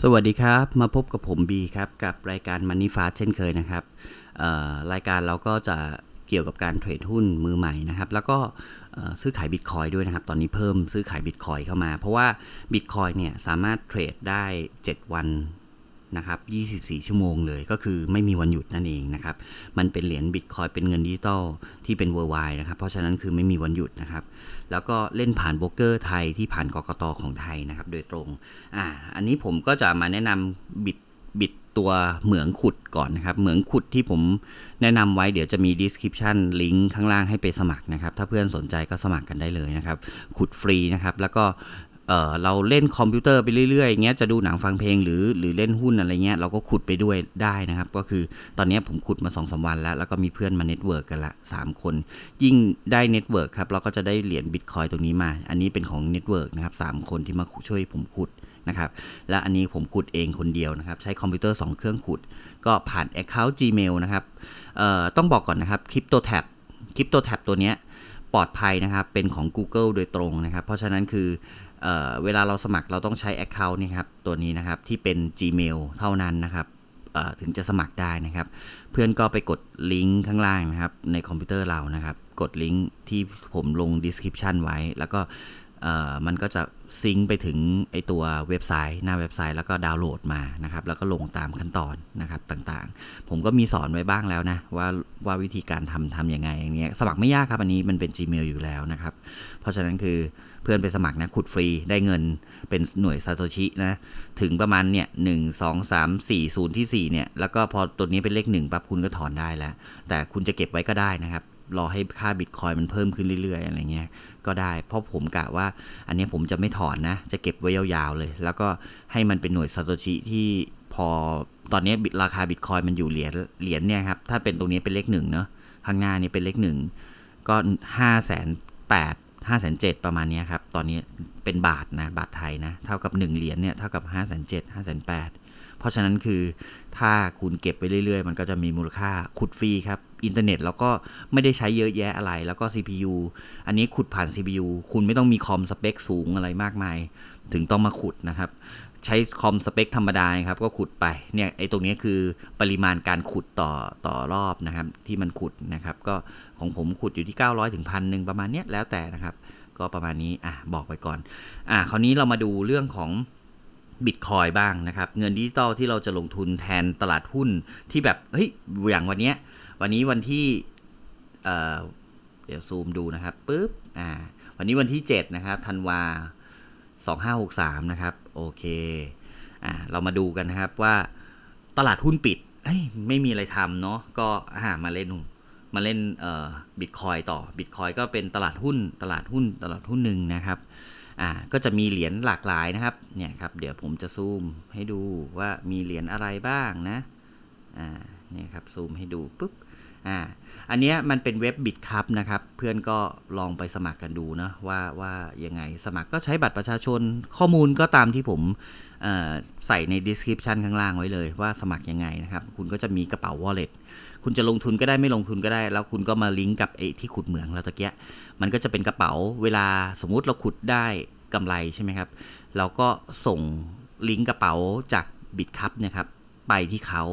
สวัสดีครับ มาพบกับผมบีครับ กับรายการมันนี่ฟาสเช่นเคยนะครับรายการเราก็จะเกี่ยวกับการเทรดหุ้นมือใหม่นะครับ แล้วก็ซื้อขายบิตคอยด้วยนะครับ ตอนนี้เพิ่มซื้อขายบิตคอยเข้ามา เพราะว่าบิตคอยเนี่ยสามารถเทรดได้ 7 วัน นะครับ 24 ชั่วโมงเลยก็คือไม่มีวันหยุดนั่นเองนะครับ มันเป็นเหรียญบิตคอยเป็นเงินดิจิตอลที่เป็น worldwide นะครับ เพราะฉะนั้นคือไม่มีวันหยุดนะครับ แล้วก็เล่นผ่านโบรกเกอร์ไทยที่ผ่านกกตของไทยนะครับ โดยตรง อ่า อันนี้ผมก็จะมาแนะนำบิดบิดตัวเหมืองขุดก่อนนะครับ เหมืองขุดที่ผมแนะนำไว้เดี๋ยวจะมี description ลิงก์ข้างล่างให้ไปสมัครนะครับ ถ้าเพื่อนสนใจก็สมัครกันได้เลยนะครับ ขุดฟรีนะครับ แล้วก็ เอ่อเราเล่นคอมพิวเตอร์ไปเรื่อยๆอย่างเงี้ยจะดูหนังฟังเพลงหรือหรือเล่นหุ้นอะไรเงี้ยเราก็ขุดไปด้วยได้นะครับ ก็คือตอนนี้ผมขุดมา2อสวันแล้ว แล้วก็มีเพื่อนมาเน็ตเวิร์กกันละสามคน ยิ่งได้เน็ตเวิร์กครับเราก็จะได้เหรียญบิตคอยตรงนี้มา อันนี้เป็นของเน็ตเวิร์กนะครับสามคนที่มาช่วยผมขุดนะครับและอันนี้ผมขุดเองคนเดียวนะครับ ใช้คอมพิวเตอร์ 2 เครื่องขุด ก็ผ่าน Account Gmail นะครับเอ่อต้องบอกก่อนนะครับ CryptoTab CryptoTab ตัวเนี้ยปลอดภัยนะครับ เป็นของ Google โดยตรงนะครับ เพราะฉะนั้นคือ เเวลาเราสมัครเราต้องใช้ Account นี่ครับตัวนี้นะครับที่เป็น Gmail เท่านั้นนะครับถึงจะสมัครได้นะครับ เพื่อนก็ไปกดลิงก์ข้างล่างนะครับในคอมพิวเตอร์เรานะครับ กดลิงก์ที่ผมลง description ไว้ แล้วก็มันก็จะซิงก์ไปถึงไอตัวเว็บไซต์หน้าเว็บไซต์แล้วก็ดาวน์โหลดมานะครับ แล้วก็ลงตามขั้นตอนนะครับต่างๆ ผมก็มีสอนไว้บ้างแล้วนะว่าว่าวิธีการทำทำยังไงอย่างเงี้ยสมัครไม่ยากครับอันนี้มันเป็น Gmail อยู่แล้วนะครับ เพราะฉะนั้นคือ เพื่อนไปสมัครนะขุดฟรีได้เงินเป็นหน่วยซาโตชินะ ถึงประมาณเนี่ยหนึ่งสองสามสี่ศูนย์ที่สี่เนี่ย แล้วก็พอตัวนี้เป็นเลขหนึ่งปั๊บคุณก็ถอนได้แล้ว แต่คุณจะเก็บไว้ก็ได้นะครับ รอให้ค่าบิตคอยมันเพิ่มขึ้นเรื่อยๆ อะไรเงี้ยก็ได้ เพราะผมกะว่าอันนี้ผมจะไม่ถอนนะ จะเก็บไว้ยาวๆเลย แล้วก็ให้มันเป็นหน่วยซาโตชิที่พอตอนนี้บิตราคาบิตคอยมันอยู่เหรียญเหรียญเนี่ยครับถ้าเป็นตรงนี้เป็นเลขหนึ่งเนาะข้างหน้านี่เป็นเลขหนึ่งก็ห้าแสนแปด ห้าแสนเจ็ดประมาณนี้ครับ ตอนนี้เป็นบาทนะบาทไทยนะ เท่ากับ 1 เหรียญเนี่ยเท่ากับ5้าแสนเจ็ดห้าแสนแปดเพราะฉะนั้นคือถ้าคุณเก็บไปเรื่อยๆ มันก็จะมีมูลค่าขุดฟรีครับ อินเทอร์เน็ตเราก็ไม่ได้ใช้เยอะแยะอะไร แล้วก็ CPU อันนี้ขุดผ่าน CPU คุณไม่ต้องมีคอมสเปคสูงอะไรมากมาย ถึงต้องมาขุดนะครับ ใช้คอมสเปคธรรมดาครับก็ขุดไปเนี่ยไอ้ตรงนี้คือปริมาณการขุดต่อต่อรอบนะครับที่มันขุดนะครับก็ของผมขุดอยู่ที่ 900ถึงพันหนึ่งประมาณเนี้ยแล้วแต่นะครับ ก็ประมาณนี้อะบอกไปก่อนอะคราวนี้เรามาดูเรื่องของบิตคอยบ้างนะครับเงินดิจิตอลที่เราจะลงทุนแทนตลาดหุ้นที่แบบเฮ้ยอย่างวันเนี้ยวันนี้วันที่เอ่อเดี๋ยวซูมดูนะครับปุ๊บอ่าวันนี้วันที่ 7 นะครับธันวา2563 นะครับ โอเคอ่าเรามาดูกันนะครับว่าตลาดหุ้นปิดเอ้ยไม่มีอะไรทำเนาะก็อ่ามาเล่นมาเล่นเอ่อบิตคอยต่อบิตคอยก็เป็นตลาดหุ้นตลาดหุ้นตลาดหุ้นหนึ่งนะครับอ่าก็จะมีเหรียญหลากหลายนะครับเนี่ยครับเดี๋ยวผมจะซูมให้ดูว่ามีเหรียญอะไรบ้างนะอ่าเนี่ยครับซูมให้ดูปุ๊บ อ่าอันนี้มันเป็นเว็บบิตครับนะครับ เพื่อนก็ลองไปสมัครกันดูนะว่าว่ายังไงสมัครก็ใช้บัตรประชาชนข้อมูลก็ตามที่ผมใส่ใน description ข้างล่างไว้เลย ว่าสมัครยังไงนะครับ คุณก็จะมีกระเป๋า wallet คุณจะลงทุนก็ได้ไม่ลงทุนก็ได้ แล้วคุณก็มาลิงก์กับไอ้ที่ขุดเหมืองเราตะเกียมันก็จะเป็นกระเป๋าเวลาสมมุติเราขุดได้กำไรใช่ไหมครับเราก็ส่งลิงก์กระเป๋าจากบิตครับเนี่ยครับไปที่เขา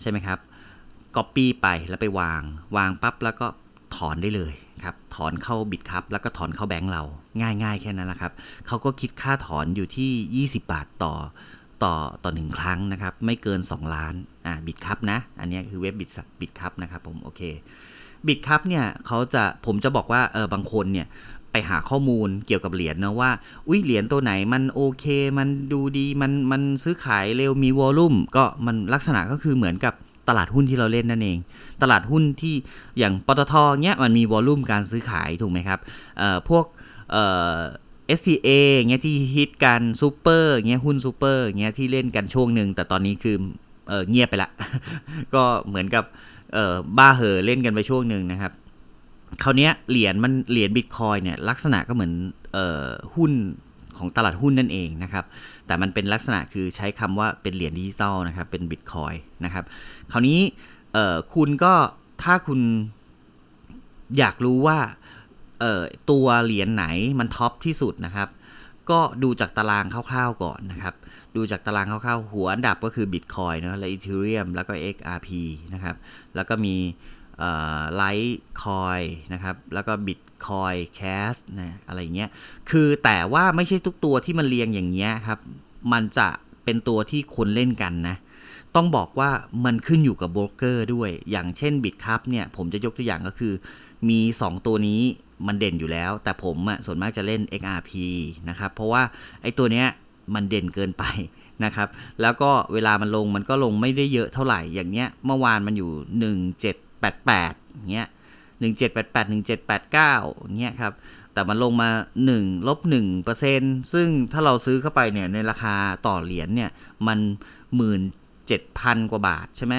ใช่ไหมครับ Copy ไปแล้วไปวาง วางปั๊บแล้วก็ถอนได้เลยครับถอนเข้าบิตครับแล้วก็ถอนเข้าแบงก์เราง่ายๆ แค่นั้นแหละครับเขาก็คิดค่าถอนอยู่ที่ 20 บาทต่อต่อต่อหนึ่งครั้งนะครับ ไม่เกิน 2 ล้านอ่าบิตครับนะ อันนี้คือเว็บบิตบิตครับนะครับผมโอเคบิตครับเนี่ยเขาจะผมจะบอกว่าเออบางคนเนี่ยไปหาข้อมูลเกี่ยวกับเหรียญเนะว่า อุ้ยเหรียญตัวไหนมันโอเค มันดูดีมันมันซื้อขายเร็วมีวอลลุ่มก็มันลักษณะก็คือเหมือนกับ ตลาดหุ้นที่เราเล่นนั่นเอง ตลาดหุ้นที่อย่างปตทเนี้ยมันมีวอลลุ่มการซื้อขายถูกไหมครับเอ่อพวกเอ่อ SCA เงี้ยที่ฮิตกันซูเปอร์เงี้ยหุ้นซูเปอร์เงี้ยที่เล่นกันช่วงหนึ่งแต่ตอนนี้คือเออเงียบไปละ ก็เหมือนกับเออบ้าเหอเล่นกันไปช่วงหนึ่งนะครับคราวเนี้ยเหรียญมันเหรียญบิตคอยเนี่ยลักษณะก็เหมือนเอ่อหุ้นของตลาดหุ้นนั่นเองนะครับ แต่มันเป็นลักษณะคือใช้คำว่าเป็นเหรียญดิจิตอลนะครับ เป็นบิตคอยนะครับ คราวนี้คุณก็ถ้าคุณอยากรู้ว่าตัวเหรียญไหนมันท็อปที่สุดนะครับ ก็ดูจากตารางคร่าวๆก่อนนะครับ ดูจากตารางคร่าวๆ หัวอันดับก็คือ Bitcoin นะและ Ethereum แล้วก็ XRP นะครับ แล้วก็มีไลท์คอยนะครับ แล้วก็ Bitcoin Cash นะอะไรเงี้ย คือแต่ว่าไม่ใช่ทุกตัวที่มันเรียงอย่างเงี้ยครับ มันจะเป็นตัวที่คนเล่นกันนะ ต้องบอกว่ามันขึ้นอยู่กับโบรกเกอร์ด้วย อย่างเช่น Bitcup เนี่ยผมจะยกตัวอย่างก็คือมี 2 ตัวนี้มันเด่นอยู่แล้ว แต่ผมอะส่วนมากจะเล่น XRP นะครับ เพราะว่าไอ้ตัวเนี้ยมันเด่นเกินไปนะครับ แล้วก็เวลามันลงมันก็ลงไม่ได้เยอะเท่าไหร่ อย่างเงี้ย เมื่อวานมันอยู่ 1788เงี้ย 1788 1789อย่งเงี้ยครับ แต่มันลงมา1ลบ1%ซึ่งถ้าเราซื้อเข้าไปเนี่ยในราคาต่อเหรียญเนี่ยมัน 17,000 กว่าบาทใช่ไหม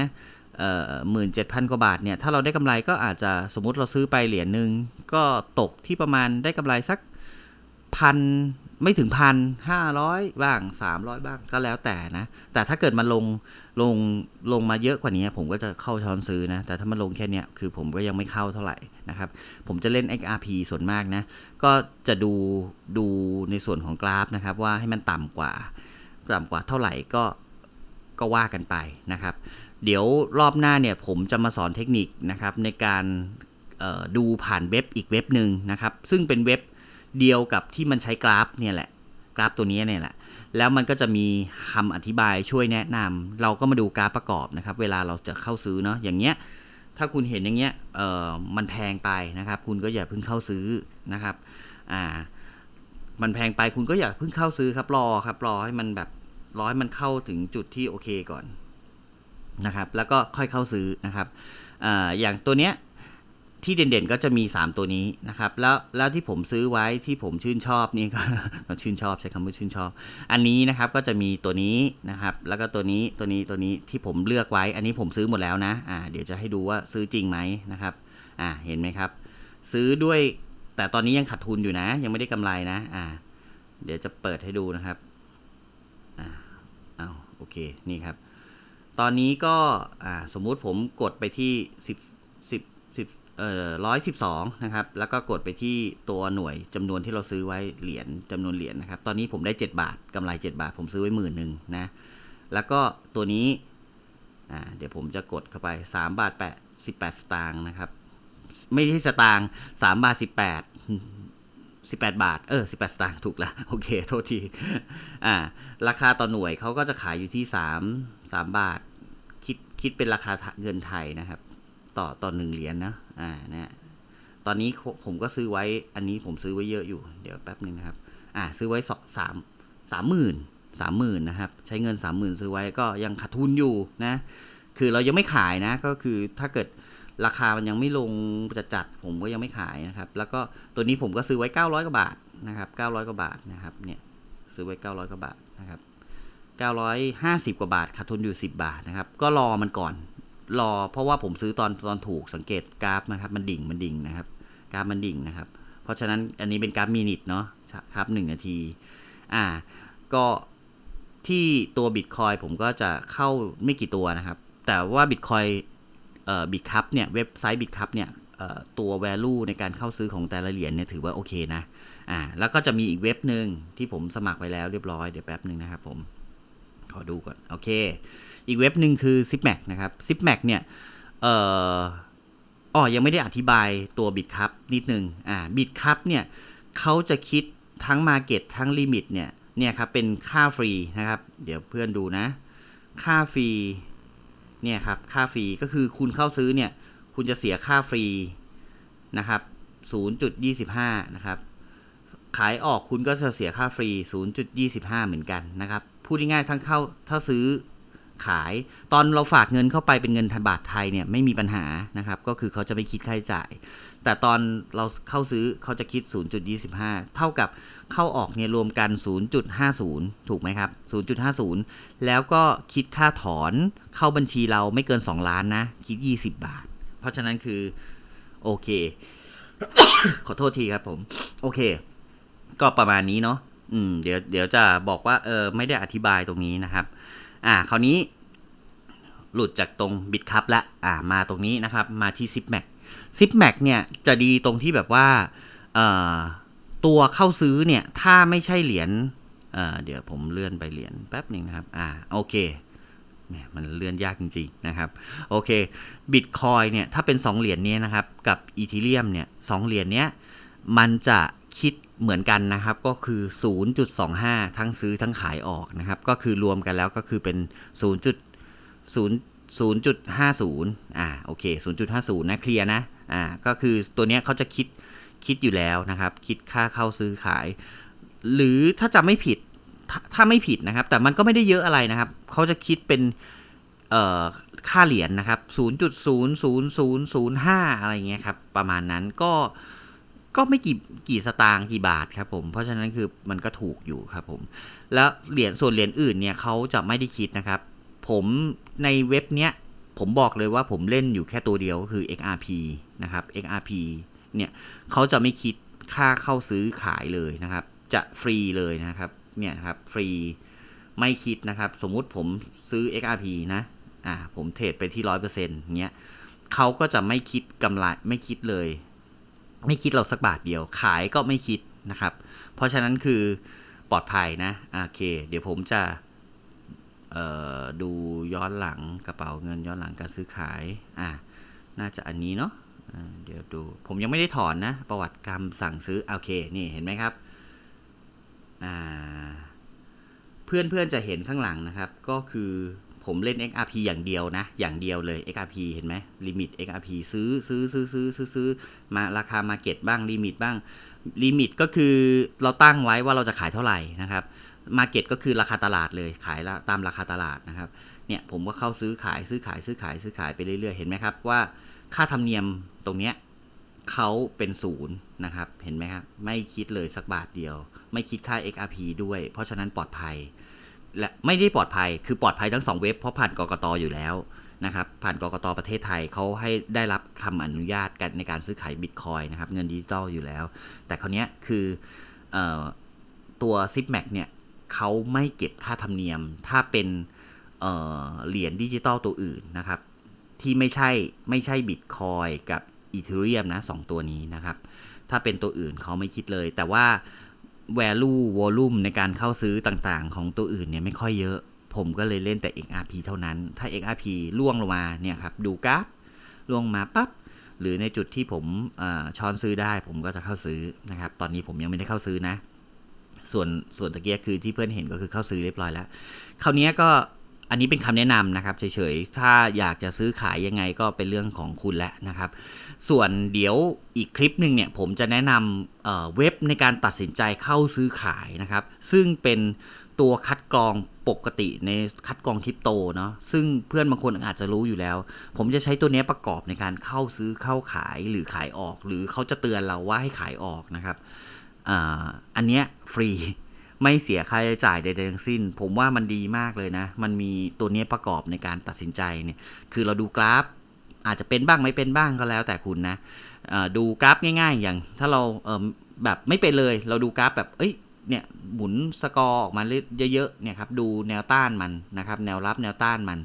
เอ่อหมื่นเจ็ดพันกว่าบาทเนี่ย ถ้าเราได้กำไรก็อาจจะสมมติเราซื้อไปเหรียญหนึ่งก็ตกที่ประมาณได้กำไรสักพัน ไม่ถึงพันห้าร้อยบ้างสามร้อยบ้างก็แล้วแต่นะ แต่ถ้าเกิดมันลงลงลงมาเยอะกว่านี้ ผมก็จะเข้าช้อนซื้อนะ แต่ถ้ามันลงแค่นี้คือผมก็ยังไม่เข้าเท่าไหร่นะครับ ผมจะเล่น XRP ส่วนมากนะ ก็จะดูดูในส่วนของกราฟนะครับ ว่าให้มันต่ำกว่า ต่ำกว่าเท่าไหร่ก็ก็ว่ากันไปนะครับ เดี๋ยวรอบหน้าเนี่ยผมจะมาสอนเทคนิคนะครับในการดูผ่านเว็บอีกเว็บหนึ่งนะครับ ซึ่งเป็นเว็บ เดียวกับที่มันใช้กราฟเนี่ยแหละ กราฟตัวนี้เนี่ยแหละ แล้วมันก็จะมีคำอธิบายช่วยแนะนำเราก็มาดูกราฟประกอบนะครับ เวลาเราจะเข้าซื้อเนาะอย่างเงี้ยถ้าคุณเห็นอย่างเงี้ยเอ่อมันแพงไปนะครับ คุณก็อย่าเพิ่งเข้าซื้อนะครับอ่ามันแพงไปคุณก็อย่าเพิ่งเข้าซื้อครับรอครับรอให้มันแบบรอให้มันเข้าถึงจุดที่โอเคก่อนนะครับ แล้วก็ค่อยเข้าซื้อนะครับอ่าอย่างตัวเนี้ย ที่เด่นๆก็จะมี 3 ตัวนี้นะครับ แล้วแล้วที่ผมซื้อไว้ที่ผมชื่นชอบนี่ก็ชื่นชอบใช้คำว่าชื่นชอบ อันนี้นะครับก็จะมีตัวนี้นะครับ แล้วก็ตัวนี้ตัวนี้ตัวนี้ที่ผมเลือกไว้ อันนี้ผมซื้อหมดแล้วนะอ่าเดี๋ยวจะให้ดูว่าซื้อจริงไหมนะครับอ่าเห็นไหมครับ ซื้อด้วยแต่ตอนนี้ยังขาดทุนอยู่นะ ยังไม่ได้กำไรนะอ่าเดี๋ยวจะเปิดให้ดูนะครับอ่าเอาโอเคนี่ครับ ตอนนี้ก็อ่าสมมุติผมกดไปที่สิบสิบ ร้อยสิบสองนะครับ แล้วก็กดไปที่ตัวหน่วยจำนวนที่เราซื้อไว้เหรียญจำนวนเหรียญนะครับ ตอนนี้ผมได้ 7 บาทกำไร 7 บาท ผมซื้อไว้หมื่นหนึ่งนะ แล้วก็ตัวนี้เดี๋ยวผมจะกดเข้าไป 3 บาท8 18 สตางค์นะครับ ไม่ใช่สตางค์3บาท 18 18 บาท เออ 18 สตางค์ถูกละโอเค โทษที อ่า ราคาต่อหน่วยเขาก็จะขายอยู่ที่ 3 3 บาท คิดคิดเป็นราคาเงินไทยนะครับ ต่อต่อหนึ่งเหรียญนะ อ่านะตอนนี้ผมก็ซื้อไว้อันนี้ผมซื้อไว้เยอะอยู่ เดี๋ยวแป๊บนึงนะครับ อ่าซื้อไว้สองสามสามหมื่นสามหมื่นนะครับ ใช้เงินสามหมื่นซื้อไว้ก็ยังขาดทุนอยู่นะ คือเรายังไม่ขายนะ ก็คือถ้าเกิดราคามันยังไม่ลงจะจัดผมก็ยังไม่ขายนะครับ แล้วก็ตัวนี้ผมก็ซื้อไว้900กว่าบาทนะครับ900กว่าบาทนะครับ เนี่ยซื้อไว้900กว่าบาทนะครับ950 กว่าบาทขาดทุนอยู่ 10 บาทนะครับ ก็รอมันก่อน รอ เพราะว่าผมซื้อตอนตอนถูกสังเกตกราฟนะครับ มันดิ่งมันดิ่งนะครับ กราฟมันดิ่งนะครับ เพราะฉะนั้นอันนี้เป็นกราฟมินิทเนาะครับ1นาที อ่า ก็ที่ตัวบิตคอยผมก็จะเข้าไม่กี่ตัวนะครับ แต่ว่าบิตคอยเอ่อบิตคัพเนี่ยเว็บไซต์บิตคัพเนี่ยเอ่อตัว value ในการเข้าซื้อของแต่ละเหรียญเนี่ยถือว่าโอเคนะ อ่า แล้วก็จะมีอีกเว็บหนึ่งที่ผมสมัครไปแล้วเรียบร้อย เดี๋ยวแป๊บหนึ่งนะครับผม ขอดูก่อน โอเค อีกเว็บหนึ่งคือ Zipmac นะครับ Zipmac เนี่ยเอ่ออ๋อยังไม่ได้อธิบายตัว Bitcup นิดนึงอ่า Bitcup เนี่ยเขาจะคิดทั้ง Market ทั้ง Limit เนี่ยเนี่ยครับเป็นค่าฟรีนะครับ เดี๋ยวเพื่อนดูนะ ค่าฟรีเนี่ยครับค่าฟรีก็คือคุณเข้าซื้อเนี่ยคุณจะเสียค่าฟรีนะครับ 0.25 นะครับ ขายออกคุณก็จะเสียค่าฟรี 0.25 เหมือนกันนะครับ พูดง่ายๆทั้งเข้าถ้าซื้อ ขาย ตอนเราฝากเงินเข้าไปเป็นเงินบาทไทยเนี่ยไม่มีปัญหานะครับ ก็คือเขาจะไม่คิดค่าใช้จ่าย แต่ตอนเราเข้าซื้อเขาจะคิด 0.25 เท่ากับเข้าออกเนี่ยรวมกัน 0.50 ถูกไหมครับ 0.50 แล้วก็คิดค่าถอนเข้าบัญชีเราไม่เกิน 2 ล้านนะ คิด 20 บาท เพราะฉะนั้นคือโอเค ขอโทษทีครับผม โอเค ก็ประมาณนี้เนาะอืมเดี๋ยวเดี๋ยวจะบอกว่าเออไม่ได้อธิบายตรงนี้นะครับ อ่าคราวนี้หลุดจากตรงบิตคัพละอ่ามาตรงนี้นะครับ มาที่ Zipmac Zipmac เนี่ยจะดีตรงที่แบบว่าเอ่อตัวเข้าซื้อเนี่ย ถ้าไม่ใช่เหรียญเอ่อเดี๋ยวผมเลื่อนไปเหรียญแป๊บหนึ่งนะครับ อ่าโอเคแหมมันเลื่อนยากจริงๆนะครับ โอเคบิตคอยเนี่ย ถ้าเป็น 2 เหรียญนี้นะครับ กับอีทีเรียมเนี่ยสเหรียญเนี้ยมันจะ คิดเหมือนกันนะครับก็คือ 0.25 ทั้งซื้อทั้งขายออกนะครับ ก็คือรวมกันแล้วก็คือเป็น 0.0 0.50 อ่าโอเค 0.50 นะเคลียร์นะ อ่า ก็คือตัวเนี้ยเขาจะคิดคิดอยู่แล้วนะครับ คิดค่าเข้าซื้อขาย หรือถ้าจำไม่ผิดถาถ้าไม่ผิดนะครับ แต่มันก็ไม่ได้เยอะอะไรนะครับ เขาจะคิดเป็น เอ่อ ค่าเหรียญนนะครับ 0.00005 อะไรเงี้ยครับ ประมาณนั้นก็ ก็ไม่กี่กี่สตางค์กี่บาทครับผม เพราะฉะนั้นคือมันก็ถูกอยู่ครับผม แล้วเหรียญส่วนเหรียญอื่นเนี่ยเขาจะไม่ได้คิดนะครับ ผมในเว็บเนี้ยผมบอกเลยว่าผมเล่นอยู่แค่ตัวเดียวก็คือ XRP นะครับ XRP เนี่ยเขาจะไม่คิดค่าเข้าซื้อขายเลยนะครับ จะฟรีเลยนะครับ เนี่ยครับฟรีไม่คิดนะครับ สมมุติผมซื้อ XRP นะ อ่า ผมเทรดไปที่ร้อยเปอร์เซ็นต์เงี้ยเขาก็จะไม่คิดกำไรไม่คิดเลย ไม่คิดเราสักบาทเดียว ขายก็ไม่คิดนะครับ เพราะฉะนั้นคือปลอดภัยนะโอเค เดี๋ยวผมจะดูย้อนหลังกระเป๋าเงินย้อนหลังการซื้อขายอ่าน่าจะอันนี้เนาะเดี๋ยวดู ผมยังไม่ได้ถอนนะ ประวัติกรรมสั่งซื้อ โอเค นี่เห็นไหมครับอ่าเพื่อนเพื่อนจะเห็นข้างหลังนะครับ ก็คือ ผมเล่น XRP อย่างเดียวนะ อย่างเดียวเลย XRP เห็นไหมลิมิต XRP ซื้อซื้อซื้อซื้อซื้อซื้อมาราคามาเก็ตบ้างลิมิตบ้างลิมิตก็คือเราตั้งไว้ว่าเราจะขายเท่าไหร่นะครับมาเก็ตก็คือราคาตลาดเลยขายละตามราคาตลาดนะครับเนี่ยผมก็เข้าซื้อขายซื้อขายซื้อขายซื้อขายไปเรื่อยๆ เห็นไหมครับว่าค่าธรรมเนียมตรงเนี้ยเขาเป็นศูนย์นะครับ เห็นไหมครับ ไม่คิดเลยสักบาทเดียว ไม่คิดค่า XRP ด้วย เพราะฉะนั้นปลอดภัย และไม่ได้ปลอดภัยคือปลอดภัยทั้งสองเว็บเพราะผ่านกกตอยู่แล้วนะครับผ่านกกตประเทศไทยเขาให้ได้รับคำอนุญาตกันในการซื้อขายบิตคอยนะครับเงินดิจิตอลอยู่แล้ว แต่คราวนี้คือออตัว z i p m a c เนี่ยเขาไม่เก็บค่าธรรมเนียม ถ้าเป็นเเหรียญดิจิตอลตัวอื่นนะครับ ที่ไม่ใช่ไม่ใช่บิตคอยกับอีเทเรียมนะสองตัวนี้นะครับ ถ้าเป็นตัวอื่นเขาไม่คิดเลย แต่ว่า value volume ในการเข้าซื้อต่างๆ ของตัวอื่นเนี่ยไม่ค่อยเยอะ ผมก็เลยเล่นแต่ XRP เท่านั้น ถ้า XRP ล่วงลงมาเนี่ยครับดูกราฟล่วงมาปั๊บหรือในจุดที่ผมช้อนซื้อได้ ผมก็จะเข้าซื้อนะครับ ตอนนี้ผมยังไม่ได้เข้าซื้อนะ ส่วนส่วนตะเกียคือที่เพื่อนเห็นก็คือเข้าซื้อเรียบร้อยแล้ว คราวนี้ก็ อันนี้เป็นคำแนะนำนะครับเฉยๆ ถ้าอยากจะซื้อขายยังไงก็เป็นเรื่องของคุณแล้วนะครับ ส่วนเดี๋ยวอีกคลิปหนึ่งเนี่ยผมจะแนะนำเเว็บในการตัดสินใจเข้าซื้อขายนะครับ ซึ่งเป็นตัวคัดกรองปกติในคัดกรองคริปโตเนาะซึ่งเพื่อนบางคนอาจจะรู้อยู่แล้ว ผมจะใช้ตัวนี้ประกอบในการเข้าซื้อเข้าขายหรือขายออก หรือเขาจะเตือนเราว่าให้ขายออกนะครับออันเนี้ยฟรี ไม่เสียค่าใช้จ่ายใดๆทั้งสิ้น ผมว่ามันดีมากเลยนะ มันมีตัวนี้ประกอบในการตัดสินใจเนี่ยคือเราดูกราฟ อาจจะเป็นบ้างไม่เป็นบ้างก็แล้วแต่คุณนะดูกราฟง่าย ๆ อย่างถ้าเราเแบบไม่เป็นเลย เราดูกราฟแบบเอ้ยเนี่ยหมุนสกอร์ออกมาเยอะๆเนี่ยครับดูแนวต้านมันนะครับ แนวรับแนวต้านมัน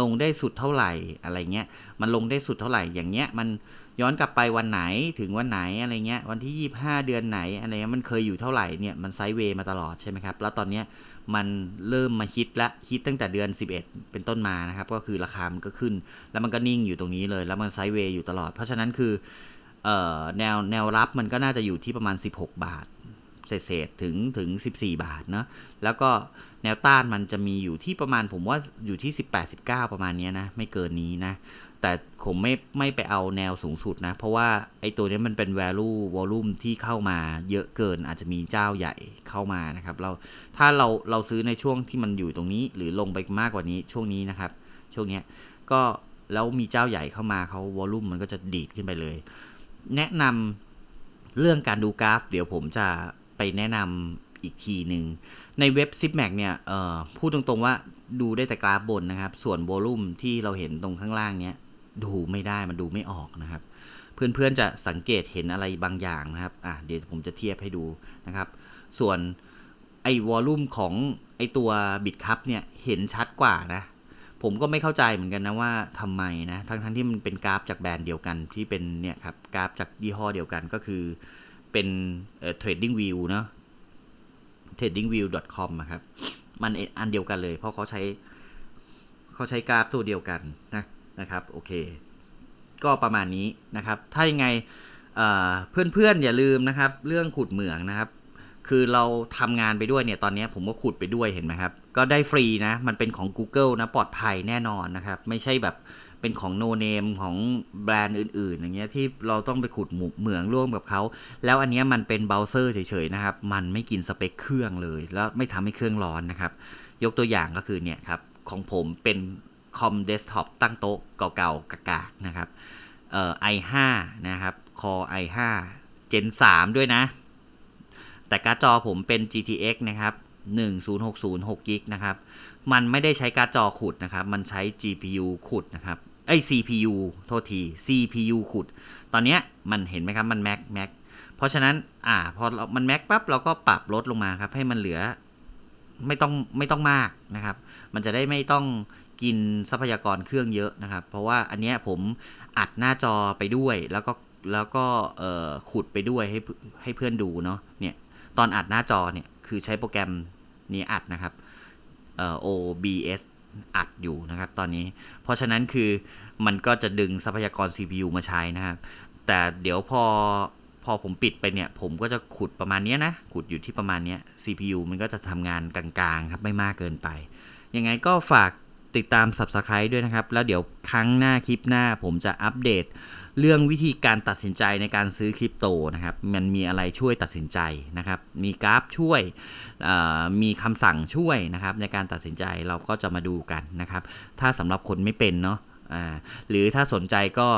ลงได้สุดเท่าไหร่อะไรเงี้ยมันลงได้สุดเท่าไหร่อย่างเงี้ยมัน ย้อนกลับไปวันไหนถึงวันไหนอะไรเงี้ยวันที่ 25 เดือนไหนอะไรเงี้ยมันเคยอยู่เท่าไหร่เนี่ยมันไซด์เวย์มาตลอดใช่ไหมครับแล้วตอนเนี้ยมันเริ่มมาฮิตละฮิตตั้งแต่เดือน 11 เป็นต้นมานะครับ ก็คือราคามันก็ขึ้น แล้วมันก็นิ่งอยู่ตรงนี้เลย แล้วมันไซด์เวย์อยู่ตลอด เพราะฉะนั้นคือเอ่อแนวแนวรับมันก็น่าจะอยู่ที่ประมาณ 16 บาทเศษถึงถึง 14 บาทเนาะแล้วก็แนวต้านมันจะมีอยู่ที่ประมาณผมว่าอยู่ที่ 18 19 ประมาณนี้นะ ไม่เกินนี้นะ แต่ผมไม่ไม่ไปเอาแนวสูงสุดนะ เพราะว่าไอ้ตัวนี้มันเป็น value volume ที่เข้ามาเยอะเกินอาจจะมีเจ้าใหญ่เข้ามานะครับ เราถ้าเราเราซื้อในช่วงที่มันอยู่ตรงนี้ หรือลงไปมากกว่านี้ช่วงนี้นะครับ ช่วงนี้ก็แล้วมีเจ้าใหญ่เข้ามาเขา volume มันก็จะดีดขึ้นไปเลย แนะนำเรื่องการดูกราฟ เดี๋ยวผมจะไปแนะนำอีกทีหนึ่งในเว็บ z i p m a c เนี่ยพูดตรงๆว่าดูได้แต่กราฟบนนะครับ ส่วนโวลูมที่เราเห็นตรงข้างล่างเนี้ย ดูไม่ได้มันดูไม่ออกนะครับ เพื่อนๆจะสังเกตเห็นอะไรบางอย่างนะครับอะเดี๋ยวผมจะเทียบให้ดูนะครับ ส่วนไอ้วอลลุ่มของไอ้ตัวบิตคัพเนี่ยเห็นชัดกว่านะ ผมก็ไม่เข้าใจเหมือนกันนะว่าทำไมนะทั้งๆที่มันเป็นกราฟจากแบรนด์เดียวกันที่เป็นเนี่ยครับกราฟจากยี่ห้อเดียวกันก็คือเป็นเอ่อ trading view เนาะ tradingview.com อะครับ มันอันเดียวกันเลย เพราะเขาใช้เขาใช้กราฟตัวเดียวกันนะ นะครับโอเค ก็ประมาณนี้นะครับ ถ้ายังไงเพื่อนเพื่อนๆอย่าลืมนะครับ เรื่องขุดเหมืองนะครับ คือเราทำงานไปด้วยเนี่ยตอนนี้ผมก็ขุดไปด้วยเห็นไหมครับ ก็ได้ฟรีนะมันเป็นของ Google นะปลอดภัยแน่นอนนะครับ ไม่ใช่แบบเป็นของโนเนมของแบรนด์อื่น ๆ อย่างเงี้ยที่เราต้องไปขุดหมุเหมืองร่วมกับเขา แล้วอันเนี้ยมันเป็นเบราว์เซอร์เฉย ๆ นะครับ มันไม่กินสเปคเครื่องเลย แล้วไม่ทำให้เครื่องร้อนนะครับ ยกตัวอย่างก็คือเนี่ยครับ ของผมเป็น คอมเดสก์ท็อปตั้งโต๊ะเก่าๆกากๆนะครับเอ่อ i5 นะครับ Core i5 Gen 3 ด้วยนะ แต่การ์ดจอผมเป็น GTX นะครับ1060 6 g b นะครับ มันไม่ได้ใช้การ์ดจอขุดนะครับ มันใช้ GPU ขุดนะครับเอ้ CPU โทษที CPU ขุด ตอนเนี้ยมันเห็นไหมครับ มัน Mac Mac เพราะฉะนั้น อ่า พอเรามัน Mac ปั๊บ เราก็ปรับลดลงมาครับ ให้มันเหลือไม่ต้องไม่ต้องมากนะครับ มันจะได้ไม่ต้อง กินทรัพยากรเครื่องเยอะนะครับ เพราะว่าอันเนี้ยผมอัดหน้าจอไปด้วย แล้วก็แล้วก็เออขุดไปด้วยให้ให้เพื่อนดูเนาะเนี่ยตอนอัดหน้าจอเนี่ยคือใช้โปรแกรมนี้อัดนะครับเออ OBS อัดอยู่นะครับตอนนี้ เพราะฉะนั้นคือมันก็จะดึงทรัพยากร CPU มาใช้นะครับ แต่เดี๋ยวพอพอผมปิดไปเนี่ย ผมก็จะขุดประมาณนี้นะ ขุดอยู่ที่ประมาณนี้ CPU มันก็จะทำงานกลางๆครับไม่มากเกินไป ยังไงก็ฝาก ติดตาม Subscribe ด้วยนะครับ แล้วเดี๋ยวครั้งหน้าคลิปหน้าผมจะอัปเดต เรื่องวิธีการตัดสินใจในการซื้อคริปโตนะครับ มันมีอะไรช่วยตัดสินใจนะครับ มีกราฟช่วย มีคำสั่งช่วยนะครับ ในการตัดสินใจเราก็จะมาดูกันนะครับ ถ้าสำหรับคนไม่เป็นเนาะะหรือถ้าสนใจก็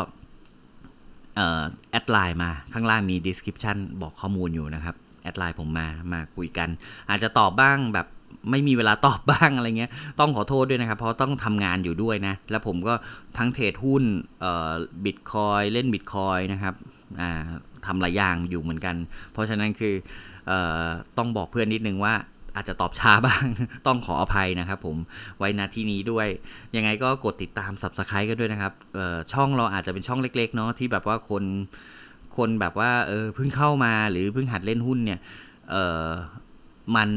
แอดไลน์มาข้างล่างมี description บอกข้อมูลอยู่นะครับ แอดไลน์ผมมามาคุยกัน อาจจะตอบบ้างแบบ ไม่มีเวลาตอบบ้างอะไรเงี้ย ต้องขอโทษด้วยนะครับ เพราะต้องทำงานอยู่ด้วยนะ แล้วผมก็ทั้งเทรดหุ้นเอ่อบิตคอยเล่นบิตคอยนะครับอ่าทำหลายอย่างอยู่เหมือนกัน เพราะฉะนั้นคือเอ่อต้องบอกเพื่อนนิดนึงว่าอาจจะตอบช้าบ้าง ต้องขออภัยนะครับผม ไว้นาที่นี้ด้วย ยังไงก็กดติดตาม Subscribe กันด้วยนะครับช่องเราอาจจะเป็นช่องเล็กๆเนาะที่แบบว่าคน คนแบบว่า เออ เพิ่งเข้ามาหรือเพิ่งหัดเล่นหุ้นเนี่ย เออ มัน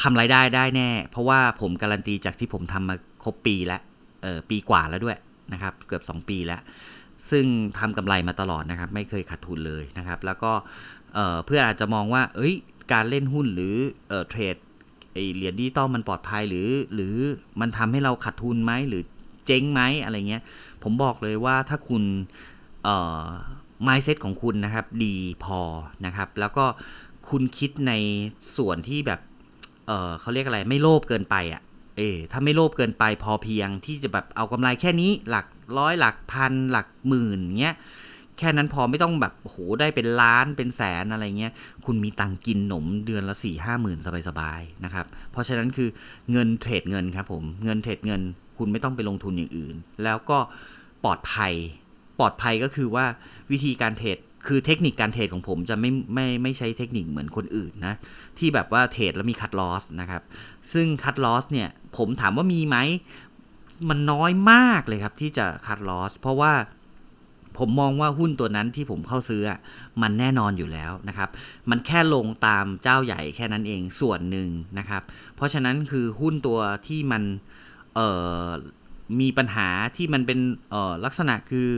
ทำรายได้ได้แน่ เพราะว่าผมการันตีจากที่ผมทำมาครบปีแล้วเออปีกว่าแล้วด้วยนะครับ เกือบ 2 ปีแล้ว ซึ่งทำกำไรมาตลอดนะครับ ไม่เคยขาดทุนเลยนะครับ แล้วก็เเพื่อนอาจจะมองว่า เอ้ย การเล่นหุ้นหรือเเทรดไอเหรียญดิจิตอลมันปลอดภัยหรือ หรือมันทำให้เราขาดทุนไหมหรือเจ๊งไหมอะไรเงี้ย ผมบอกเลยว่าถ้าคุณเอ่อ mindset ของคุณนะครับ ดีพอนะครับ แล้วก็ คุณคิดในส่วนที่แบบ เออเขาเรียกอะไรไม่โลภเกินไปอะ่ะ เออถ้าไม่โลภเกินไปพอเพียงที่จะแบบเอากำไรแค่นี้หลักร้อยหลักพันหลักหมื่นเงี้ยแค่นั้นพอไม่ต้องแบบโหได้เป็นล้านเป็นแสนอะไรเงี้ย คุณมีตังกินหนมเดือนละสี่ห้าหมื่นสบายๆนะครับ เพราะฉะนั้นคือเงินเทรดเงินครับผมเงินเทรดเงิน คุณไม่ต้องไปลงทุนอย่างอื่น แล้วก็ปลอดภัย ปลอดภัยก็คือว่าวิธีการเทรด คือเทคนิคการเทรดของผมจะไม่ไม่ไม่ใช้เทคนิคเหมือนคนอื่นนะ ที่แบบว่าเทรดแล้วมีคัดลอสนะครับ ซึ่งคัดลอสเนี่ยผมถามว่ามีไหม มันน้อยมากเลยครับที่จะคัดลอสเพราะว่าผมมองว่าหุ้นตัวนั้นที่ผมเข้าซื้อมันแน่นอนอยู่แล้วนะครับ มันแค่ลงตามเจ้าใหญ่แค่นั้นเองส่วนหนึ่งนะครับ เพราะฉะนั้นคือหุ้นตัวที่มันมีปัญหาที่มันเป็นลักษณะคือ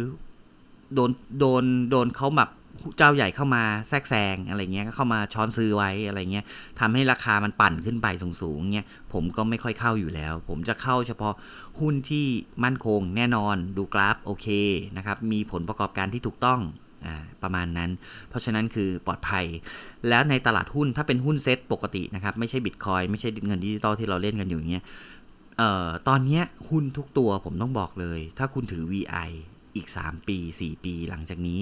โดนโดนโดนเขาแบบ เจ้าใหญ่เข้ามาแทรกแซงอะไรเงี้ยก็เข้ามาช้อนซื้อไว้อะไรเงี้ยทำให้ราคามันปั่นขึ้นไปสูงๆเงี้ยผมก็ไม่ค่อยเข้าอยู่แล้ว ผมจะเข้าเฉพาะหุ้นที่มั่นคงแน่นอนดูกราฟโอเคนะครับมีผลประกอบการที่ถูกต้องอ่าประมาณนั้น เพราะฉะนั้นคือปลอดภัย แล้วในตลาดหุ้นถ้าเป็นหุ้นเซ็ตปกตินะครับ ไม่ใช่บิตคอยไม่ใช่เงินดิจิตอลที่เราเล่นกันอยู่เงี้ยเอ่อตอนนี้หุ้นทุกตัวผมต้องบอกเลย ถ้าคุณถือ VI อีก 3 ปี 4 ปีหลังจากนี้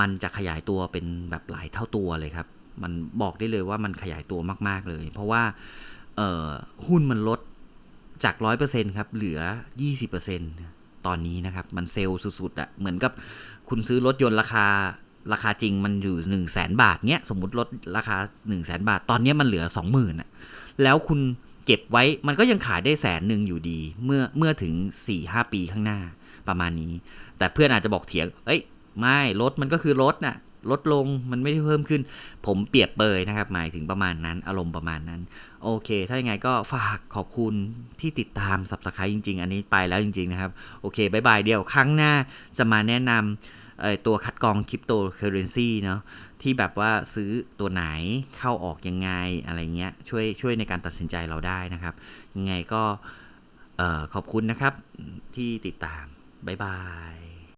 มันจะขยายตัวเป็นแบบหลายเท่าตัวเลยครับ มันบอกได้เลยว่ามันขยายตัวมาก ๆ เลย เพราะว่าหุ้นมันลดจาก 100%ครับ เหลือ 20%ตอนนี้นะครับ มันเซลล์สุดๆอะ่ะ เหมือนกับคุณซื้อรถยนต์ราคาราคาจริงมันอยู่ 1 0 0 0 0แสนบาทเนี้ย สมมติลดราคา 1 0 0 0 0แสนบาท ตอนนี้มันเหลือ 20,000อะ แล้วคุณเก็บไว้มันก็ยังขายได้แสนหนึ่งอยู่ดี เมื่อเมื่อถึง 4-5 ปีข้างหน้าประมาณนี้ แต่เพื่อนอาจจะบอกเถียง เอ้ย ไม่รถมันก็คือรถน่ะลดลงมันไม่ได้เพิ่มขึ้น ผมเปรียบเปยนะครับ หมายถึงประมาณนั้น อารมณ์ประมาณนั้น โอเค ถ้าอย่างไงก็ฝากขอบคุณที่ติดตามสับสไครจริง ๆ อันนี้ไปแล้วจริง ๆ นะครับ โอเคบายบายเดี๋ยวครั้งหน้าจะมาแนะนำตัวคัดกรองคริปโตเคอเรนซีเนาะที่แบบว่าซื้อตัวไหนเข้าออกยังไงอะไรเงี้ยช่วยช่วยในการตัดสินใจเราได้นะครับ ยังไงก็ขอบคุณนะครับที่ติดตามบายบาย